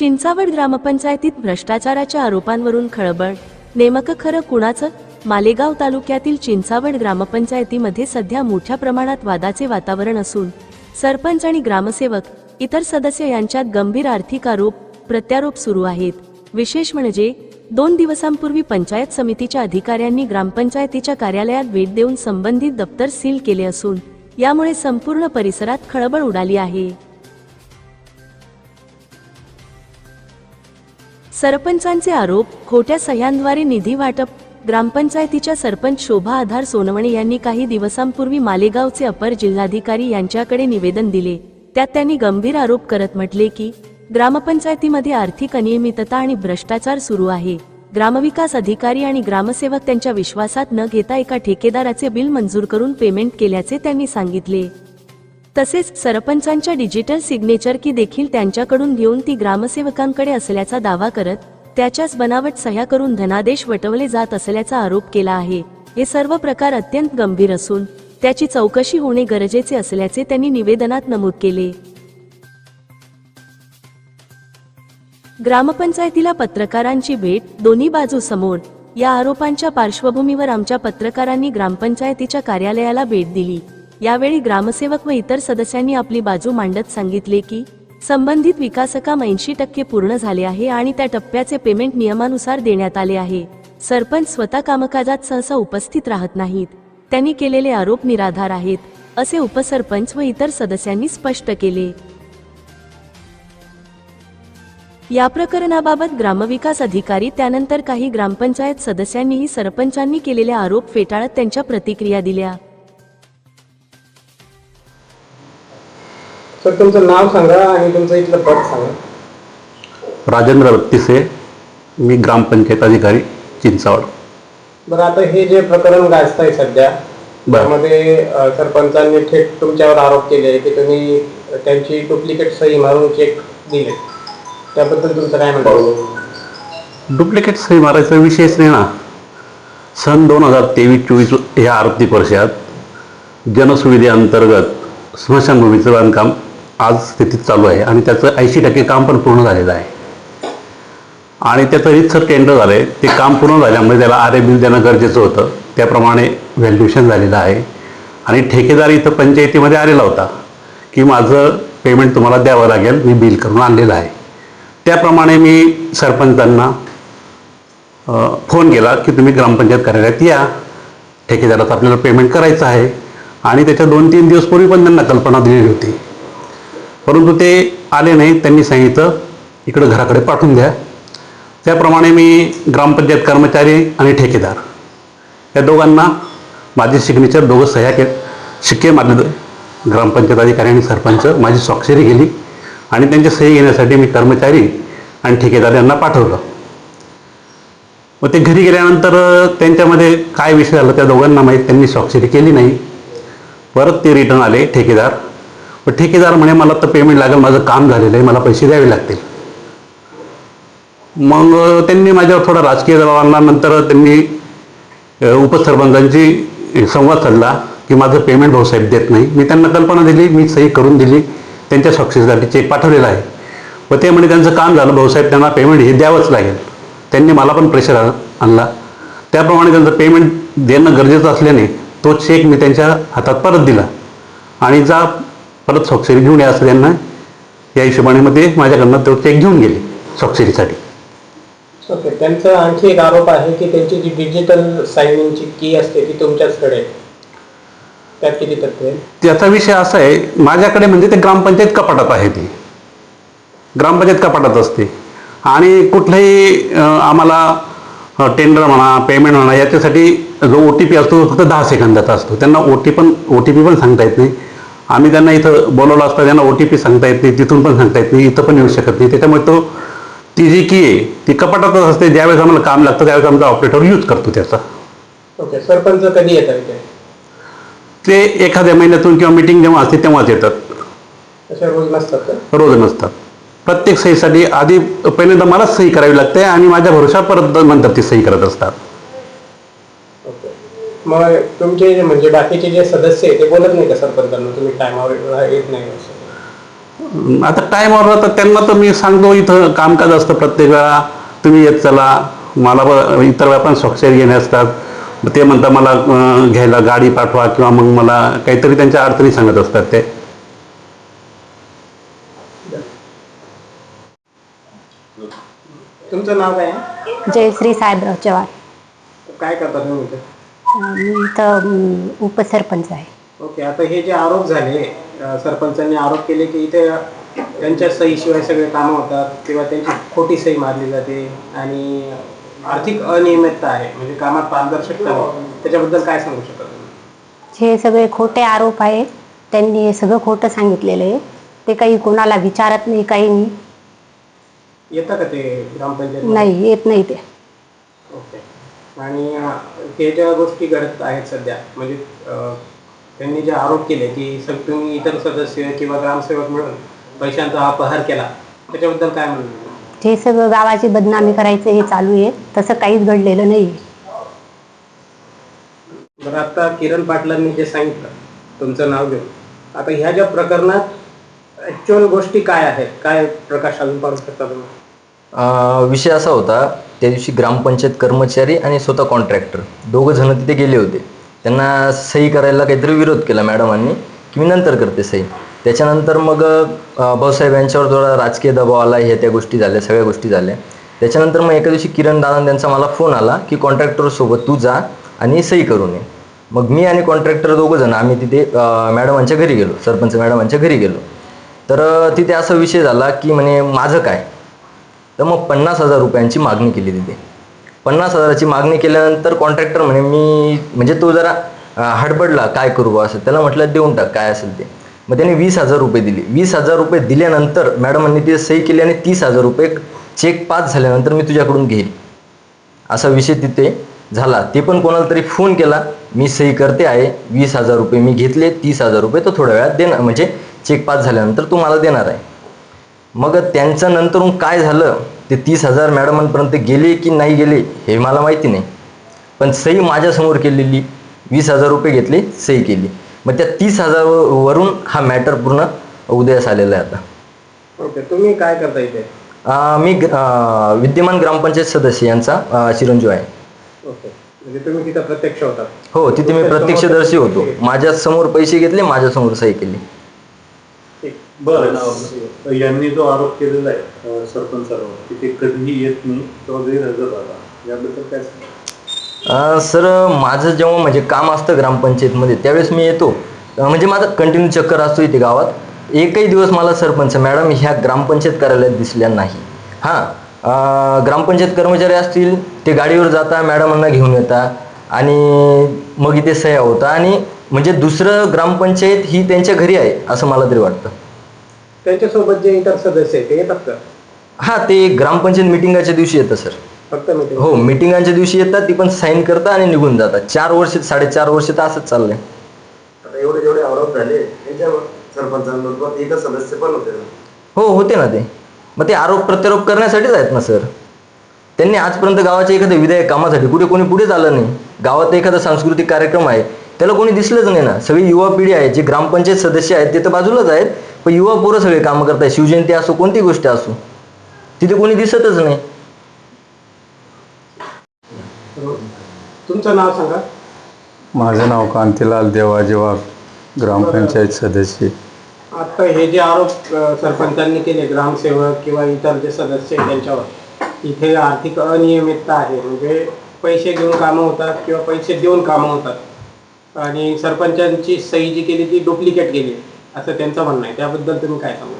चिंचावड ग्रामपंचायतीत भ्रष्टाचाराच्या आरोपांवरून खळबळ. नेमकं खरं कुणाचं? मालेगाव तालुक्यातील चिंचावड ग्रामपंचायतीमध्ये सध्या मोठ्या प्रमाणात वादाचे वातावरण असून सरपंच आणि ग्रामसेवक इतर सदस्य यांच्यात गंभीर आर्थिक आरोप प्रत्यारोप सुरू आहेत. विशेष म्हणजे दोन दिवसांपूर्वी पंचायत समितीच्या अधिकाऱ्यांनी ग्रामपंचायतीच्या कार्यालयात भेट देऊन संबंधित दप्तर सील केले असून यामुळे संपूर्ण परिसरात खळबळ उडाली आहे. सरपंचांचे आरोप खोट्या सह्यांद्वारे निधी वाटप ग्रामपंचायतीच्या सरपंच शोभा आधार सोनवणे यांनी काही दिवसांपूर्वी मालेगावचे अपर जिल्हाधिकारी यांच्याकडे निवेदन दिले. त्यात त्यांनी गंभीर आरोप करत म्हटले की ग्रामपंचायतीमध्ये आर्थिक अनियमितता आणि भ्रष्टाचार सुरू आहे. ग्रामविकास अधिकारी आणि ग्रामसेवक त्यांच्या विश्वासात न घेता एका ठेकेदाराचे बिल मंजूर करून पेमेंट केल्याचे त्यांनी सांगितले. तसेच सरपंचांच्या डिजिटल सिग्नेचर की देखील त्यांच्याकडून घेऊन ती ग्रामसेवकांकडे असल्याचा दावा करत त्याच्याच बनावट सह्या करून धनादेश वटवले जात असल्याचा आरोप केला आहे. हे सर्व प्रकार अत्यंत गंभीर असून त्याची चौकशी होणे गरजेचे असल्याचे त्यांनी निवेदनात नमूद केले. ग्रामपंचायतीला पत्रकारांची भेट दोन्ही बाजू समोर या आरोपांच्या पार्श्वभूमीवर आमच्या पत्रकारांनी ग्रामपंचायतीच्या कार्यालयाला भेट दिली. यावेळी ग्रामसेवक व इतर सदस्यांनी आपली बाजू मांडत सांगितले की संबंधित विकासकाम ऐंशी टक्के पूर्ण झाले आहे आणि त्या टप्प्याचे पेमेंट नियमानुसार देण्यात आले आहे. सरपंच स्वतः कामकाजात सहसा उपस्थित राहत नाहीत. त्यांनी केलेले आरोप निराधार आहेत असे उपसरपंच व इतर सदस्यांनी स्पष्ट केले. या प्रकरणाबाबत ग्रामविकास अधिकारी त्यानंतर काही ग्रामपंचायत सदस्यांनीही सरपंचांनी केलेले आरोप फेटाळत त्यांच्या प्रतिक्रिया दिल्या. सर तुमचं नाव सांगा आणि तुमचं इथलं पद सांगा. राजेंद्र बत्तिसे मी ग्रामपंचायत अधिकारी चिंचावड. बरं आता हे जे प्रकरण गाजतंय सध्या बरं. त्यामध्ये अ, सरपंचांनी थेट तुमच्यावर आरोप केले की तुम्ही त्यांची डुप्लिकेट सही मारून चेक दिले. त्याबद्दल तुमचं काय म्हणतो डुप्लिकेट सही मारायचा विषयच नाही ना. सन दोन हजार तेवीस चोवीस ह्या आर्थिक वर्षात जनसुविधेअंतर्गत स्मशानभूमीचं बांधकाम आज स्थितीत चालू आहे आणि त्याचं ऐंशी टक्के काम पण पूर्ण झालेलं आहे. आणि त्याचं रितसर टेंडर झालं आहे ते काम पूर्ण झाल्यामुळे त्याला आर ए बिल देणं गरजेचं होतं. त्याप्रमाणे व्हॅल्युएशन झालेलं आहे. आणि ठेकेदार इथं पंचायतीमध्ये आलेला होता की माझं पेमेंट तुम्हाला द्यावं लागेल मी बिल करून आणलेलं आहे. त्याप्रमाणे मी सरपंचांना फोन केला की तुम्ही ग्रामपंचायत कार्यालयात या. ठेकेदाराचं आपल्याला पेमेंट करायचं आहे. आणि त्याच्या दोन तीन दिवस पूर्वी पण त्यांना कल्पना दिलेली होती. परंतु ते आले नाही त्यांनी सांगितलं इकडं घराकडे पाठवून द्या. त्याप्रमाणे मी ग्रामपंचायत कर्मचारी आणि ठेकेदार या दोघांना माझे सिग्नेचर दोघं सह्या के शिक्के मारले ग्रामपंचायत अधिकारी आणि सरपंच माझी स्वाक्षरी केली आणि त्यांची सही घेण्यासाठी मी कर्मचारी आणि ठेकेदार यांना पाठवलं. मग ते घरी गेल्यानंतर त्यांच्यामध्ये काय विषय आला त्या दोघांना माहीत त्यांनी स्वाक्षरी केली नाही. परत ते रिटर्न आले ठेकेदार पण ठेकेदार म्हणे मला तर पेमेंट लागेल माझं काम झालेलं आहे मला पैसे द्यावे लागतील. मग त्यांनी माझ्यावर थोडा राजकीय दबाव आणला. नंतर त्यांनी उपसरबंधांची संवाद साधला की माझं पेमेंट भाऊसाहेब देत नाही. मी त्यांना कल्पना दिली मी सही करून दिली. त्यांच्या स्वाक्षरीसाठी चेक पाठवलेला आहे. व ते म्हणे त्यांचं काम झालं भाऊसाहेब त्यांना पेमेंट हे द्यावंच लागेल. त्यांनी मला पण प्रेशर आणला. त्याप्रमाणे त्यांचं पेमेंट देणं गरजेचं असल्याने तो चेक मी त्यांच्या हातात परत दिला. आणि जा परत स्वाक्षरी घेऊन या असं त्यांना या हिशोबाने मग ते माझ्याकडनं तो चेक घेऊन गेले स्वाक्षरीसाठी ओके त्यांचा आणखी एक आरोप आहे की त्यांची जी डिजिटल सायनिंगची की असते ती तुमच्याचकडे आहे. त्यात किती तथ्य आहे? त्याचा विषय असा आहे माझ्याकडे म्हणजे ते ग्रामपंचायत कपाटात आहे ती. ग्रामपंचायत कपाटात असते. आणि कुठलंही अं, आम्हाला टेंडर म्हणा पेमेंट म्हणा याच्यासाठी जो ओ टी पी असतो तो फक्त दहा सेकंदाचा असतो. त्यांना ओ टी पण ओ टी पी पण सांगता येत नाही. आम्ही त्यांना इथं बोलवलं असतं त्यांना ओ टी पी सांगता येत नाही तिथून पण सांगता येत नाही इथं पण येऊ शकत नाही. त्याच्यामुळे तो ती जी की आहे ती कपाटातच असते ज्यावेळेस आम्हाला काम लागतं त्यावेळेस आमचा ऑपरेटर यूज करतो त्याचा. ओके सरपंच कधी येतात ते एखाद्या महिन्यातून किंवा मिटिंग जेव्हा असते तेव्हाच येतात. अशा रोज नसतात का? रोज नसतात. प्रत्येक सहीसाठी आधी पहिल्यांदा मलाच सही करावी लागते आणि माझ्या भरोशा परत नंतर ती सही करत असतात. मग तुमचे जे म्हणजे बाकीचे जे सदस्य आहे ते बोलत नाही का सरपंचांना तुम्ही टायमावर येत नाही? असं. आता टाईमवर राहतात त्यांना तर मी सांगतो इथं कामकाज असतं प्रत्येक वेळा. तुम्ही येत चला. मला ब- इतर वेळा पण स्वाक्षरी घेणे असतात. मग ते म्हणतात मला अं, घ्यायला गाडी पाठवा किंवा मग मला काहीतरी त्यांच्या अडचणी सांगत असतात ते. तुमचं नाव काय आहे? जयश्री साहेबराव चव्हाण. काय करता तुम्ही इथे? अं, मी इथं उपसरपंच आहे. ओके आता हे जे आरोप झाले अ, सरपंचांनी आरोप केले की इथे त्यांच्या सहीशिवाय सगळे कामं होतात किंवा त्यांची खोटी सही मारली जाते आणि आर्थिक अनियमितता आहे म्हणजे कामात पारदर्शकता नाही त्याच्याबद्दल काय सांगू शकता तुम्ही? हे सगळे खोटे आरोप आहे. त्यांनी हे सगळं खोटं सांगितलेलं आहे. ते काही कोणाला विचारत नाही काही नाही. येतं का ते ग्रामपंचायत नाही येत नाही ते. ओके. आणि हे ज्या गोष्टी घडत आहेत सध्या म्हणजे त्यांनी जे आरोप केले की सग तुम्ही इतर सदस्य किंवा ग्रामसेवक मिळून पैशांचा अपहार केला त्याच्याबद्दल काय म्हणणं हे सगळं गावाची बदनामी करायचं हे चालू आहे तसं काहीच घडलेलं नाही. बरं आता किरण पाटलांनी जे सांगितलं तुमचं नाव घेऊन आता ह्या ज्या प्रकरणात ऍक्च्युअल गोष्टी काय आहेत? काय प्रकाश अजून पाडू शकता तुम्ही? विषय असा होता त्या दिवशी ग्रामपंचायत कर्मचारी आणि स्वतः कॉन्ट्रॅक्टर दोघं जण तिथे गेले होते. त्यांना सही करायला काहीतरी विरोध केला मॅडमांनी की मी नंतर करते सही. त्याच्यानंतर मग भाऊसाहेब यांच्यावर थोडा राजकीय दबाव आला हे त्या गोष्टी झाल्या सगळ्या गोष्टी झाल्या. त्याच्यानंतर मग एका दिवशी किरण दादा त्यांचा मला फोन आला की कॉन्ट्रॅक्टरसोबत तू जा आणि सही करून ये. मग मी आणि कॉन्ट्रॅक्टर दोघं जण आम्ही तिथे मॅडमांच्या घरी गेलो सरपंच मॅडमांच्या घरी गेलो. तर तिथे असा विषय झाला की म्हणे माझं काय? तर मग पन्नास हजार रुपयांची मागणी केली तिथे. पन्नास हजाराची मागणी केल्यानंतर कॉन्ट्रॅक्टर म्हणे मी म्हणजे तो जरा हडबडला काय करू असं. त्याला म्हटलं देऊन टाक काय असेल ते. मग त्याने वीस हजार रुपये दिले. वीस हजार रुपये दिल्यानंतर मॅडमांनी ते सही केली आणि तीस हजार रुपये चेक पास झाल्यानंतर मी तुझ्याकडून घेईल. असा विषय तिथे झाला. ते पण कोणाला तरी फोन केला मी सही करते आहे वीस हजार रुपये मी घेतले तीस हजार रुपये तो थोड्या वेळात देणार म्हणजे चेक पास झाल्यानंतर तू मला देणार आहे. मग त्यांचं नंतरून काय झालं? ते तीस हजार मॅडमांपर्यंत गेले की नाही गेले हे मला माहिती नाही. पण सही माझ्यासमोर केलेली वीस हजार रुपये घेतले सही केली. मग त्या तीस हजार वरून हा मॅटर पूर्ण उदयास आलेला आहे आता. ओके तुम्ही काय करता इथे? मी विद्यमान ग्रामपंचायत सदस्य यांचा चिरंजीव आहे. ओके म्हणजे तुम्ही तिथं प्रत्यक्ष होता. हो तिथे मी प्रत्यक्षदर्शी होतो. माझ्यासमोर पैसे घेतले माझ्यासमोर सही केली. बरं. यांनी जो आरोप केलेला आहे सरपंचावर की ते कधीही येत नाही किंवा गैरहजर राहतात याबद्दल काय? अं, सर माझं जेव्हा म्हणजे काम असतं ग्रामपंचायतमध्ये त्यावेळेस मी येतो. अं, म्हणजे माझा कंटिन्यू चक्कर असतो इथे गावात. एकही दिवस मला सरपंच मॅडम ह्या ग्रामपंचायत कार्यालयात दिसल्या नाही. हां अं, ग्रामपंचायत कर्मचारी असतील ते गाडीवर जाता मॅडमांना घेऊन येतात आणि मग इथे सह्या होता. आणि म्हणजे दुसरं ग्रामपंचायत ही त्यांच्या घरी आहे असं मला तरी वाटतं. त्यांच्यासोबत जे इतर सदस्य आहेत ते येतात का? हां ते ग्रामपंचायत मिटिंगाच्या दिवशी येतं सर. फक्त मीटिंग? हो मिटिंगांच्या दिवशी येतात ती पण साईन करतात आणि निघून जातात. चार वर्ष साडेचार वर्ष तर असंच चाललंय. आता एवढे जेवढे आरोप झाले त्यांच्या सरपंचांबरोबर एकच सदस्य पण होते ना. हो होते ना ते. मग ते आरोप प्रत्यारोप करण्यासाठीच आहेत ना सर. त्यांनी आजपर्यंत गावाच्या एखाद्या विधायक कामासाठी कुठे कोणी पुढेच आलं नाही. गावात एखादा सांस्कृतिक कार्यक्रम आहे त्याला कोणी दिसलंच नाही ना. सगळी युवा पिढी आहे जे ग्रामपंचायत सदस्य आहेत ते तर बाजूलाच आहेत. पण युवा पोरं सगळे कामं करतायत. शिवजयंती असो कोणती गोष्ट असो तिथे कोणी दिसतच नाही. तुमचं नाव सांगा. माझं नाव कांतीलाल देवाजी वाघ ग्रामपंचायत सदस्य. आता हे जे आरोप अ, सरपंचांनी केले ग्रामसेवक किंवा इतर जे सदस्य आहेत त्यांच्यावर इथे आर्थिक अनियमितता आहे. म्हणजे पैसे घेऊन कामं होतात किंवा पैसे देऊन कामं होतात. आणि सरपंचांची सही जी केली ती डुप्लिकेट केली असं त्यांचं म्हणणं आहे. त्याबद्दल तुम्ही काय सांगू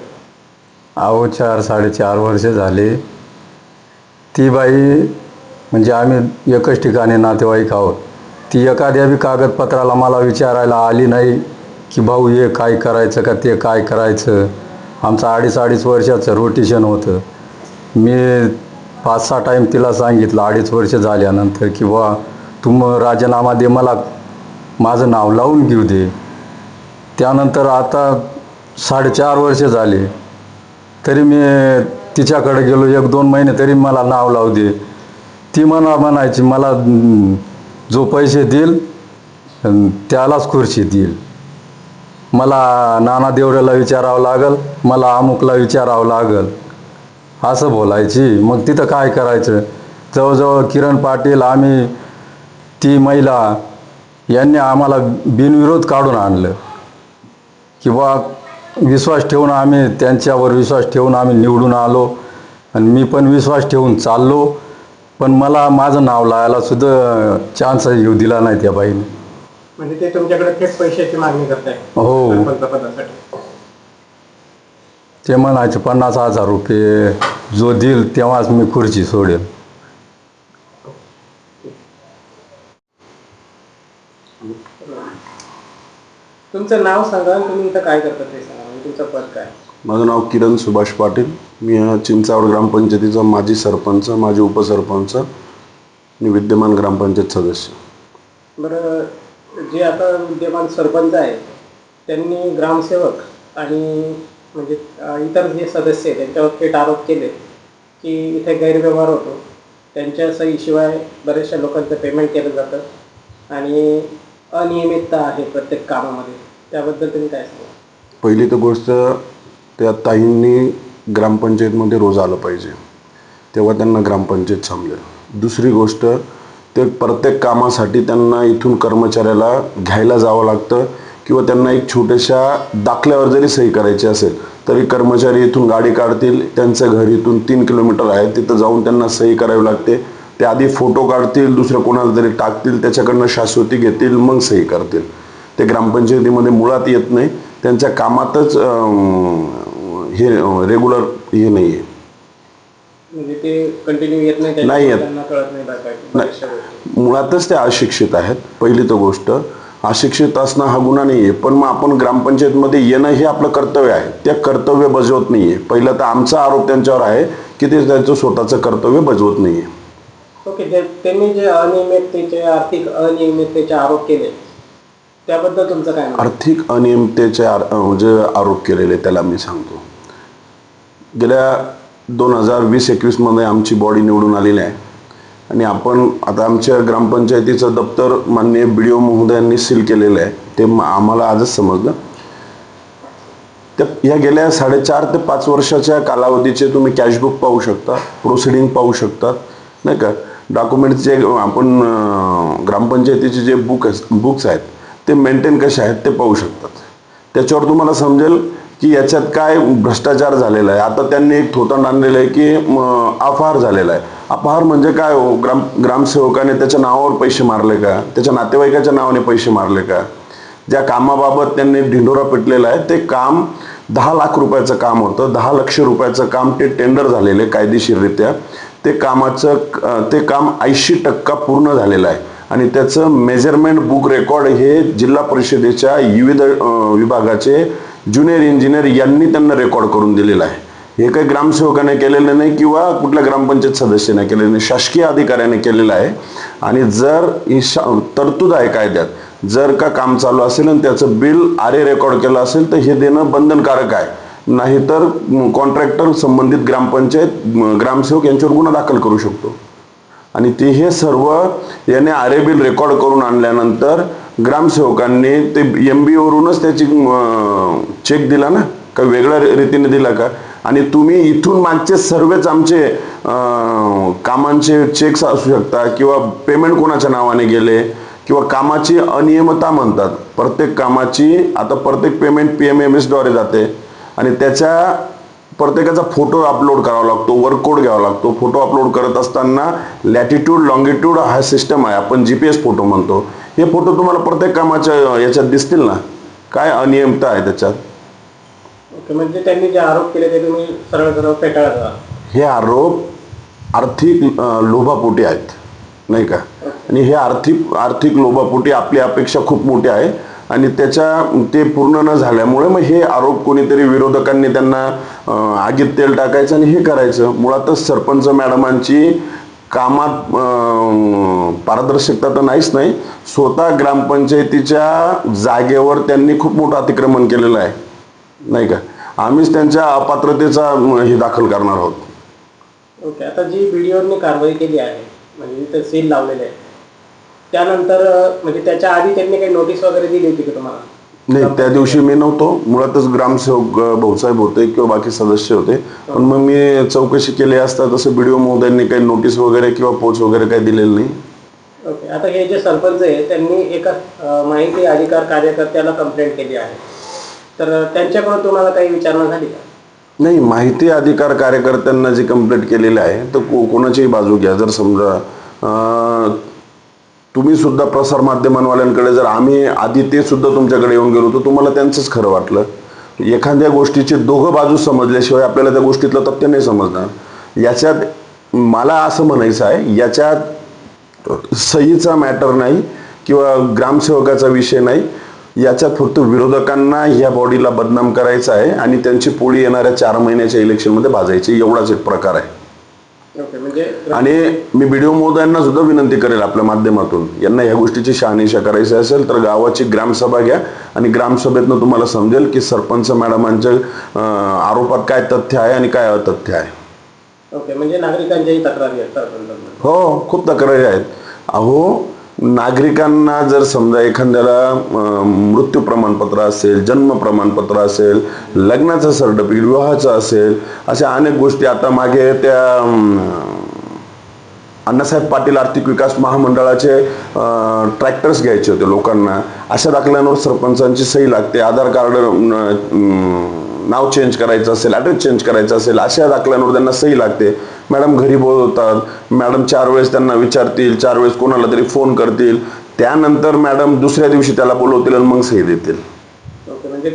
अहो चार साडेचार वर्ष झाले. ती बाई म्हणजे आम्ही एकच ठिकाणी नातेवाईक आहोत. ती एखाद्या बी कागदपत्राला मला विचारायला आली नाही की भाऊ हे काय करायचं का? ते काय करायचं? आमचं अडीच अडीच वर्षाचं रोटेशन होतं. मी पाच सहा टाईम तिला सांगितलं अडीच वर्ष झाल्यानंतर की बा तुम राजीनामा दे मला माझं नाव लावून घेऊ दे. त्यानंतर आता साडेचार वर्ष झाले. तरी मी तिच्याकडे गेलो एक दोन महिने तरी मला नाव लावू दे. ती म्हणा म्हणायची मला जो पैसे देईल त्यालाच खुर्ची देईल. मला नाना देवड्याला विचारावं लागल मला अमुकला विचारावं लागल. असं बोलायची. मग तिथं काय करायचं? जवळजवळ किरण पाटील आम्ही ती महिला यांनी आम्हाला बिनविरोध काढून आणलं. किंवा विश्वास ठेवून आम्ही त्यांच्यावर विश्वास ठेवून आम्ही निवडून आलो. आणि मी पण विश्वास ठेवून चाललो. पण मला माझं नाव लावायला सुद्धा चान्स येऊ दिला नाही त्या बाईने. म्हणजे ते तुमच्याकडे थेट पैशाची मागणी करताय. हो. ते म्हणायचे पन्नास हजार रुपये जो देईल तेव्हाच मी खुर्ची सोडेल. तुमचं नाव सांगा आणि तुम्ही इथं काय करता ते सांगा. म्हणजे तुमचं पद काय? माझं नाव किरण सुभाष पाटील. मी अ, चिंचावड ग्रामपंचायतीचा माजी सरपंच माजी उपसरपंच आणि विद्यमान ग्रामपंचायत सदस्य. बरं जे आता विद्यमान सरपंच आहेत त्यांनी ग्रामसेवक आणि म्हणजे अं, इतर जे सदस्य आहेत त्यांच्यावर थेट आरोप केले की इथे गैरव्यवहार होतो. त्यांच्या सहीशिवाय बऱ्याचशा लोकांचं पेमेंट केलं जातं. आणि अनियमितता आहे प्रत्येक कामामध्ये. त्याबद्दल तुम्ही काय सांगा पहिली तर गोष्ट त्या ताईंनी ग्रामपंचायतमध्ये रोज आलं पाहिजे. तेव्हा त्यांना ग्रामपंचायत समजेल दुसरी गोष्ट ते प्रत्येक कामासाठी त्यांना इथून कर्मचाऱ्याला घ्यायला जावं लागतं किंवा त्यांना एक छोट्याशा दाखल्यावर जरी सही करायची असेल तरी कर्मचारी इथून गाडी काढतील. त्यांचं घर इथून तीन किलोमीटर आहे. तिथं जाऊन त्यांना सही करावी लागते. ते आधी फोटो काढतील दुसरं कोणाला तरी टाकतील त्याच्याकडनं शाश्वती घेतील मग सही करतील. ते ग्रामपंचायतीमध्ये मुळात येत नाही. त्यांच्या कामातच हे रेग्युलर हे नाही आहे म्हणजे येत नाही येत. कळत नाही गोष्टी मुळातच ते अशिक्षित आहेत पहिली तर गोष्ट. अशिक्षित असणं हा गुन्हा नाही आहे पण मग आपण ग्रामपंचायतमध्ये येणं हे आपलं कर्तव्य आहे. ते कर्तव्य बजावत नाही आहे पहिलं तर आमचा आरोप त्यांच्यावर आहे की ते त्यांचं स्वतःचं कर्तव्य बजावत नाही आहे ओके जे त्यांनी जे अनियमिततेचे आर्थिक अनियमिततेचे आरोप केले त्याबद्दल तुमचं काय मत? आर्थिक अनियमिततेचे आर जे आरोप केलेले त्याला मी सांगतो. गेल्या दोन हजार वीस एकवीसमध्ये आमची बॉडी निवडून आलेली आहे. आणि आपण आता आमच्या ग्रामपंचायतीचं दप्तर माननीय बी डी ओ महोदयांनी सील केलेलं आहे. ते म- आम्हाला आजच समजलं. त्या या गेल्या साडेचार ते पाच वर्षाच्या कालावधीचे तुम्ही कॅशबुक पाहू शकता प्रोसिडिंग पाहू शकतात नाही का? डॉक्युमेंट्सचे आपण ग्रामपंचायतीचे जे बुक बुक्स आहेत ते मेंटेन कसे आहेत ते पाहू शकतात. त्याच्यावर तुम्हाला समजेल की याच्यात काय भ्रष्टाचार झालेला आहे. आता त्यांनी एक थोतंड आणलेलं आहे की अपहार झालेला आहे. अपहार म्हणजे काय हो? ग्राम ग्रामसेवकाने त्याच्या नावावर पैसे मारले का? त्याच्या नातेवाईकाच्या नावाने पैसे मारले का? ज्या कामाबाबत त्यांनी ढिंडोरा पिटलेला आहे ते काम दहा लाख रुपयाचं काम होतं. दहा लक्ष रुपयाचं काम ते टेंडर झालेले कायदेशीररित्या. ते कामाचं ते काम ऐंशी टक्का पूर्ण झालेलं आहे. आणि त्याचं मेजरमेंट बुक रेकॉर्ड हे जिल्हा परिषदेच्या विविध विभागाचे ज्युनियर इंजिनियर यांनी त्यांना रेकॉर्ड करून दिलेलं आहे. हे काही ग्रामसेवकाने केलेलं नाही किंवा कुठल्या ग्रामपंचायत सदस्याने केलेलं नाही शासकीय अधिकाऱ्याने केलेलं आहे. आणि जर ही शा तरतूद आहे कायद्यात जर का काम चालू असेल आणि त्याचं बिल आरे रेकॉर्ड केलं असेल तर हे देणं बंधनकारक आहे. नाहीतर कॉन्ट्रॅक्टर संबंधित ग्रामपंचायत ग्रामसेवक यांच्यावर गुन्हा दाखल करू शकतो. आणि ते हे सर्व याने आर ए बिल रेकॉर्ड करून आणल्यानंतर ग्रामसेवकांनी ते एम बीवरूनच त्याची चेक दिला ना? का वेगळ्या रीतीने दिला का? आणि तुम्ही इथून मागचे सर्वच आमचे कामांचे चेक्स असू शकता किंवा पेमेंट कोणाच्या नावाने गेले किंवा कामाची अनियमता म्हणतात. प्रत्येक कामाची आता प्रत्येक पेमेंट पी एम एम एसद्वारे जाते. आणि त्याच्या प्रत्येकाचा फोटो अपलोड करावा लागतो वर्क कोड घ्यावा लागतो. फोटो अपलोड करत असताना लॅटिट्यूड लॉंगिट्यूड हा सिस्टम आहे. आपण जी पी एस फोटो म्हणतो. हे फोटो तुम्हाला प्रत्येक कामाच्या याच्यात दिसतील ना? काय अनियमितता आहे त्याच्यात? ओके म्हणजे त्यांनी जे आरोप केले ते तुम्ही सरळ सरळ आहात हे आरोप आर्थिक लोभापोटी आहेत. नाही का? आणि हे आर्थिक आर्थिक लोभापोटी आपली अपेक्षा खूप मोठी आहे. आणि त्याच्या ते पूर्ण न झाल्यामुळे मग हे आरोप कोणीतरी विरोधकांनी त्यांना आगीत तेल टाकायचं आणि हे करायचं. मुळातच सरपंच मॅडमांची कामात पारदर्शकता तर नाहीच नाही. स्वतः ग्रामपंचायतीच्या जागेवर त्यांनी खूप मोठं अतिक्रमण केलेलं आहे. नाही का? आम्हीच त्यांच्या अपात्रतेचा हे दाखल करणार आहोत. ओके आता जी व्हिडिओनी कारवाई केली आहे म्हणजे सेल सील लावलेले आहे त्यानंतर म्हणजे त्याच्या आधी त्यांनी काही नोटीस वगैरे दिली होती का तुम्हाला? नाही त्या दिवशी मी नव्हतो. मुळातच ग्रामसेवक भाऊसाहेब होते किंवा बाकी सदस्य होते. पण मग मी चौकशी केली असता तसं बीडीओ महोदयांनी काही नोटीस वगैरे किंवा पोच वगैरे काही दिलेलं नाही. ओके. आता हे जे सरपंच आहे त्यांनी एका अ, माहिती अधिकार कार्यकर्त्याला कंप्लेंट केली आहे. तर त्यांच्याकडून तुम्हाला काही विचारणा झाली का? नाही माहिती अधिकार कार्यकर्त्यांना जी कंप्लेंट केलेली आहे तर को कोणाचीही बाजू घ्या. जर समजा अं, तुम्ही सुद्धा प्रसार माध्यमांवाल्यांकडे जर आम्ही आधी ते सुद्धा तुमच्याकडे येऊन गेलो तर तुम्हाला त्यांचंच खरं वाटलं. एखाद्या गोष्टीची दोघं बाजू समजल्याशिवाय आपल्याला त्या गोष्टीतलं तथ्य नाही समजणार. याच्यात मला असं म्हणायचं आहे याच्यात सहीचा मॅटर नाही किंवा ग्रामसेवकाचा विषय नाही. याच्यात फक्त विरोधकांना ह्या बॉडीला बदनाम करायचा आहे आणि त्यांची पोळी येणाऱ्या चार महिन्याच्या इलेक्शनमध्ये भाजायची. एवढाच एक प्रकार आहे. म्हणजे आणि मी बीडीओ महोदयांना सुद्धा विनंती करेल आपल्या माध्यमातून. यांना ह्या गोष्टीची शहानिशा करायची असेल तर गावाची ग्रामसभा घ्या आणि ग्रामसभेतनं तुम्हाला समजेल की सरपंच मॅडमांच्या आरोपात काय तथ्य आहे आणि काय अतथ्य आहे. ओके म्हणजे नागरिकांच्याही तक्रारी आहेत हो खूप तक्रारी आहेत. अहो नागरिकांना जर समजा एखाद्याला मृत्यू प्रमाणपत्र असेल जन्म प्रमाणपत्र असेल लग्नाचं सर्टिफिकेट विवाहाचं असेल अशा अनेक गोष्टी आता मागे त्या अण्णासाहेब पाटील आर्थिक विकास महामंडळाचे ट्रॅक्टर्स घ्यायचे होते लोकांना. अशा दाखल्यांवर सरपंचांची सही लागते. आधार कार्ड नाव चेंज करायचं असेल ॲड्रेस चेंज करायचं असेल अशा दाखल्यांवर त्यांना सही लागते. मॅडम घरी बोलवतात. मॅडम चार वेळेस त्यांना विचारतील चार वेळेस कोणाला तरी फोन करतील. त्यानंतर मॅडम दुसऱ्या दिवशी त्याला बोलवतील आणि मग सही देतील. म्हणजे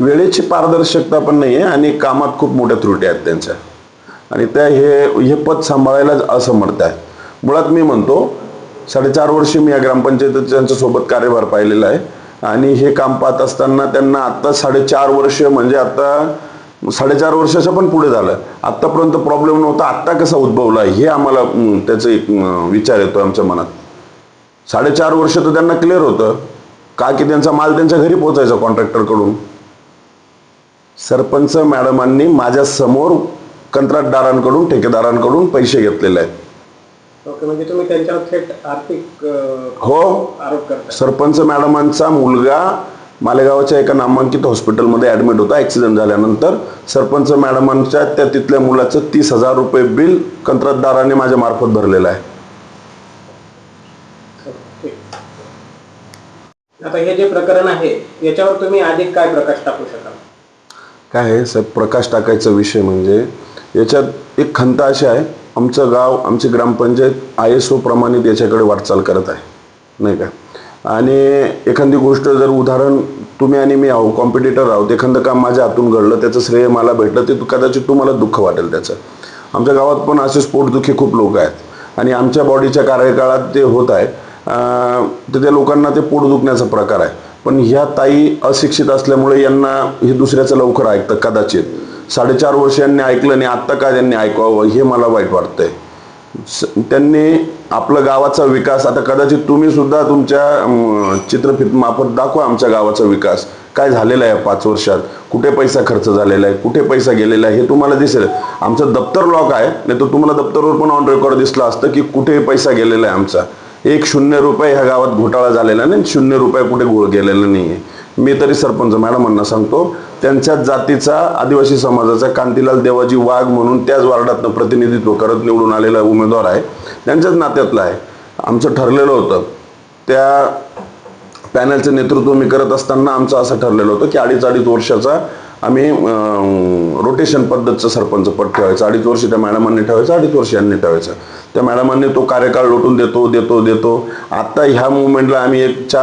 वेळेची पारदर्शकता पण नाही आहे आणि कामात खूप मोठ्या त्रुटी आहेत त्यांच्या. आणि त्या हे हे पद सांभाळायला असमर्थ आहे मुळात मी म्हणतो साडेचार वर्ष मी या ग्रामपंचायतीत त्यांच्यासोबत कार्यभार पाहिलेला आहे. आणि हे काम पाहत असताना त्यांना आत्ता साडेचार वर्ष म्हणजे आत्ता साडेचार वर्षाचं पण पुढे झालं. आत्तापर्यंत प्रॉब्लेम नव्हता आत्ता कसा उद्भवला हे आम्हाला त्याचा एक विचार येतो आमच्या मनात. साडेचार वर्ष तर त्यांना क्लिअर होतं. का की त्यांचा माल त्यांच्या घरी पोचायचा कॉन्ट्रॅक्टरकडून सरपंच मॅडमांनी माझ्यासमोर कंत्राटदारांकडून ठेकेदारांकडून पैसे घेतलेले आहेत. म्हणजे तुम्ही त्यांच्यावर थेट आर्थिक हो. आरोप करता सरपंच मॅडमांचा मुलगा मालेगावच्या एका नामांकित हॉस्पिटलमध्ये ॲडमिट होता ॲक्सिडेंट झाल्यानंतर. सरपंच मॅडमांच्या त्या तिथल्या मुलाचं तीस हजार रुपये बिल कंत्राटदाराने माझ्या मार्फत भरलेलं आहे. आता हे जे प्रकरण आहे याच्यावर तुम्ही अधिक काय प्रकाश टाकू शकाल? काय आहे साहेब प्रकाश टाकायचा विषय म्हणजे याच्यात एक खंत अशी आहे आमचं गाव आमची ग्रामपंचायत आय एस ओ प्रमाणित याच्याकडे वाटचाल करत आहे. नाही का? आणि एखादी गोष्ट जर उदाहरण तुम्ही आणि मी आहो कॉम्पिटिटर आहोत एखादं काम माझ्या हातून घडलं त्याचं श्रेय मला भेटलं ते कदाचित तुम्हाला दुःख वाटेल त्याचं. आमच्या गावात पण असे स्पोर्टदुखी खूप लोक आहेत. आणि आमच्या बॉडीच्या कार्यकाळात ते होत आहे तर त्या लोकांना ते पोट दुखण्याचा प्रकार आहे. पण ह्या ताई अशिक्षित असल्यामुळे यांना हे दुसऱ्याचं लवकर ऐकतं कदाचित. साडेचार वर्ष यांनी ऐकलं आणि आत्ता का त्यांनी ऐकावं? हे मला वाईट वाटतंय. त्यांनी आपलं गावाचा विकास आता कदाचित तुम्ही सुद्धा तुमच्या चित्रफित मार्फत दाखवा आमच्या गावाचा विकास. काय झालेला आहे पाच वर्षात? कुठे पैसा खर्च झालेला आहे? कुठे पैसा गेलेला आहे? हे तुम्हाला दिसेल. आमचं दप्तर लॉक आहे नाही तर तुम्हाला दप्तरवर पण ऑन रेकॉर्ड दिसलं असतं की कुठे पैसा गेलेला आहे आमचा. एक शून्य रुपये ह्या गावात घोटाळा झालेला नाही शून्य रुपये कुठे घोळ गेलेला नाही आहे मी तरी सरपंच मॅडमांना सांगतो त्यांच्या जातीचा आदिवासी समाजाचा कांतीलाल देवाजी वाघ म्हणून त्याच वार्डातनं प्रतिनिधित्व करत निवडून आलेला उमेदवार आहे. त्यांच्याच नात्यातला आहे. आमचं ठरलेलं होतं. त्या पॅनलचं नेतृत्व मी करत असताना आमचं असं ठरलेलं होतं की अडीच अडीच वर्षाचा आम्ही रोटेशन पद्धतचं सरपंच पद ठेवायचं. अडीच वर्ष त्या मॅडमांनी ठेवायचं अडीच वर्ष यांनी ठेवायचं. त्या मॅडमांनी तो कार्यकाळ लोटून देतो देतो देतो. आत्ता ह्या मुवमेंटला आम्ही एक चा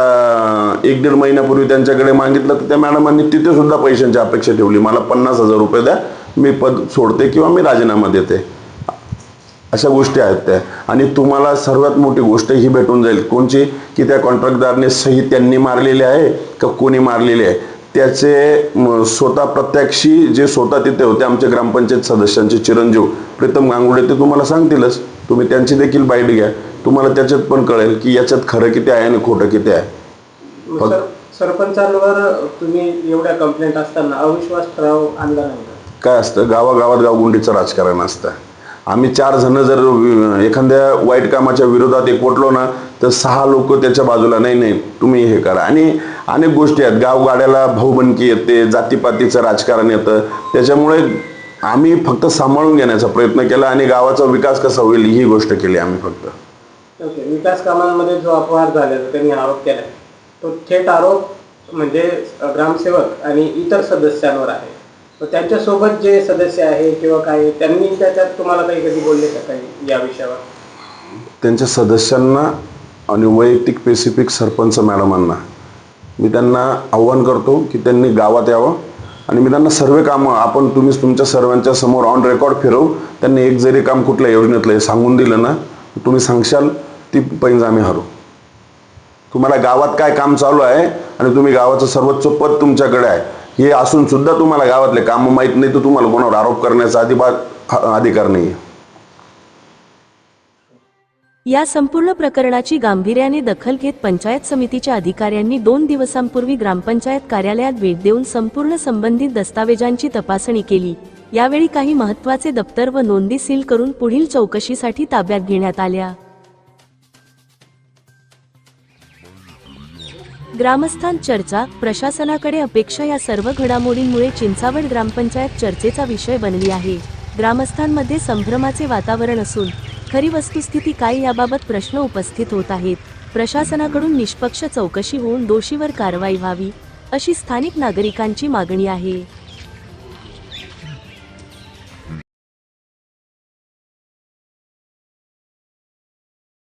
एक दीड महिन्यापूर्वी त्यांच्याकडे मागितलं तर त्या मॅडमांनी तिथे सुद्धा पैशांची अपेक्षा ठेवली. मला पन्नास हजार रुपये द्या मी पद सोडते किंवा मी राजीनामा देते. अशा गोष्टी आहेत त्या. आणि तुम्हाला सर्वात मोठी गोष्ट ही भेटून जाईल. कोणची? की त्या कॉन्ट्रॅक्टदारने सही त्यांनी मारलेली आहे का कोणी मारलेली आहे? त्याचे स्वतः प्रत्यक्षी जे स्वतः तिथे होते आमच्या ग्रामपंचायत सदस्यांचे चिरंजीव प्रीतम गांगुडे ते तुम्हाला सांगतीलच. तुम्ही त्यांची देखील बाईट घ्या. तुम्हाला त्याच्यात पण कळेल की याच्यात खरं किती आहे आणि खोटं किती आहे. सर सरपंचांवर तुम्ही एवढ्या कंप्लेंट असताना अविश्वास ठराव आणला नाही? काय असतं? गावागावात गावगुंडीचं राजकारण असतं. आम्ही चार जण जर एखाद्या वाईट कामाच्या विरोधात एकवटलो ना तर सहा लोक त्याच्या बाजूला नाही नाही तुम्ही हे करा. आणि अनेक गोष्टी आहेत. गावगाड्याला भाऊबंदकी येते जातीपातीचं राजकारण येतं. त्याच्यामुळे आम्ही फक्त सांभाळून घेण्याचा प्रयत्न केला आणि गावाचा विकास कसा होईल ही गोष्ट केली आम्ही फक्त. ओके विकास कामांमध्ये जो अपवाद झाल्याचा त्यांनी आरोप केलाय तो थेट आरोप म्हणजे ग्रामसेवक आणि इतर सदस्यांवर आहे. त्यांच्यासोबत जे सदस्य आहे किंवा काय त्यांनी त्याच्यात तुम्हाला काही कधी बोलले का काही या विषयावर? त्यांच्या सदस्यांना आणि वैयक्तिक पेसिफिक सरपंच मॅडमांना मी त्यांना आव्हान करतो की त्यांनी गावात यावं. आणि मी त्यांना सर्व कामं आपण तुम्हीच तुमच्या सर्वांच्या समोर ऑन रेकॉर्ड फिरवू. त्यांनी एक जरी काम कुठल्या योजनेतलं हे सांगून दिलं ना तुम्ही सांगशाल ती पैंज आम्ही हरू तुम्हाला गावात काय काम चालू आहे आणि तुम्ही गावाचं सर्वोच्च पद तुमच्याकडे आहे हे असून सुद्धा तुम्हाला गावातले कामं माहीत नाही तर तुम्हाला कोणावर आरोप करण्याचा अधिबात अधिकार नाही आहे या संपूर्ण प्रकरणाची गांभीर्याने दखल घेत पंचायत समितीच्या अधिकाऱ्यांनी दोन दिवसांपूर्वी ग्रामपंचायत कार्यालयात भेट देऊन संपूर्ण संबंधित दस्तावेजांची तपासणी केली. यावेळी काही महत्त्वाचे दप्तर व नोंदी सील करून पुढील चौकशीसाठी ताब्यात घेण्यात आल्या. ग्रामस्थान चर्चा प्रशासनाकडे अपेक्षा या सर्व घडामोडींमुळे चिंचावड ग्रामपंचायत चर्चेचा विषय बनली आहे. ग्रामस्थांमध्ये संभ्रमाचे वातावरण असून खरी वस्तुस्थिती काय याबाबत प्रश्न उपस्थित होत आहेत. प्रशासनाकडून निष्पक्ष चौकशी होऊन दोषीवर कारवाई व्हावी अशी स्थानिक नागरिकांची मागणी आहे.